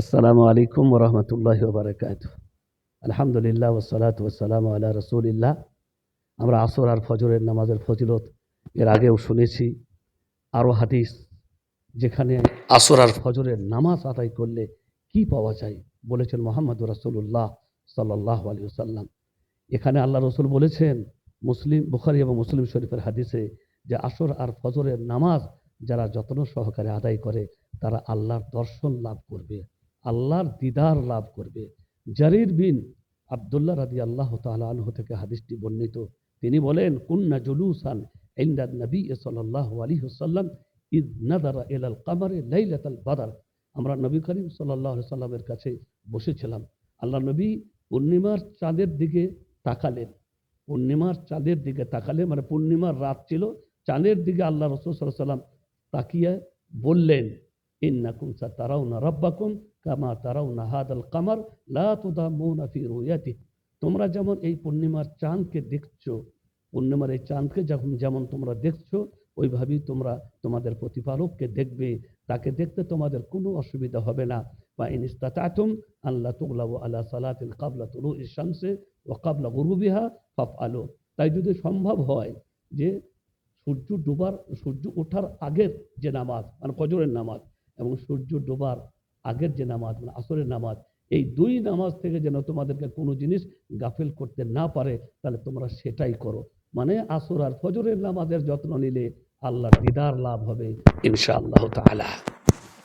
আসসালামু আলাইকুম রহমতুল্লাহ বারকাত আলহামদুলিল্লাহ ওসালাত ওসালাম আল্লাহ রসুলিল্লাহ। আমরা আসর আর ফজরের নামাজের ফজিলত এর আগেও শুনেছি, আরও হাদিস যেখানে আসর আর ফজরের নামাজ আদায় করলে কি পাওয়া যায় বলেছেন মোহাম্মদ রাসুল্লাহ সাল্লাহ আলী সাল্লাম এখানে আল্লাহ রসুল বলেছেন, মুসলিম বুখারি এবং মুসলিম শরীফের হাদিসে যে আসর আর ফজরের নামাজ যারা যত্ন সহকারে আদায় করে, তারা আল্লাহর দর্শন লাভ করবে। আল্লাহর দিদার লাভ করবে। জারির বিন আবদুল্লাহ রাদি আল্লাহ তালহ থেকে হাদিসটি বর্ণিত। তিনি বলেন, কুন্না জুলুসান ইন্দাদ নবী সাল্লাহ আলী হুসাল্লাম ইদ নাদারা এলাল কামারে লাইলাতাল বাদার। আমরা নবী করিম সাল্লাহ সাল্লামের কাছে বসেছিলাম। আল্লাহ নবী পূর্ণিমার চাঁদের দিকে তাকালেন। পূর্ণিমার চাঁদের দিকে তাকালেন মানে পূর্ণিমার রাত ছিল। চাঁদের দিকে আল্লাহ রসুল সাল্লাম তাকিয়ে বললেন, ইন্নাকুম সাতারাউনা রব্বাকুম কামা তারাউনা হাদাল কামার, লা তুদামুনা ফি রুয়াতি তোমরা যেমন এই পূর্ণিমার চাঁদকে দেখছ, পূর্ণিমার এই চাঁদকে যখন যেমন তোমরা দেখছ, ওইভাবেই তোমরা তোমাদের প্রতিপালককে দেখবে। তাকে দেখতে তোমাদের কোনো অসুবিধা হবে না। বা ইনিস্তাতুম আল্লাহ তুগলাউ আলা সালাতিন কাবলা তুলু ইশামসে ও কাবলা গুরুবিহা ফাফ আলো তাই যদি সম্ভব হয় যে সূর্য ডোবার, সূর্য ওঠার আগের যে নামাজ মানে ফজরের নামাজ, এবং সূর্য ডোবার আগের যে নামাজ মানে আসরের নামাজ, এই দুই নামাজ থেকে যেন তোমাদেরকে কোনো জিনিস গাফিল করতে না পারে, তাহলে তোমরা সেটাই করো। মানে আসর আর ফজরের নামাজের যত্ন নিলে আল্লাহ দিদার লাভ হবে, ইনশাআল্লাহ তাআলা।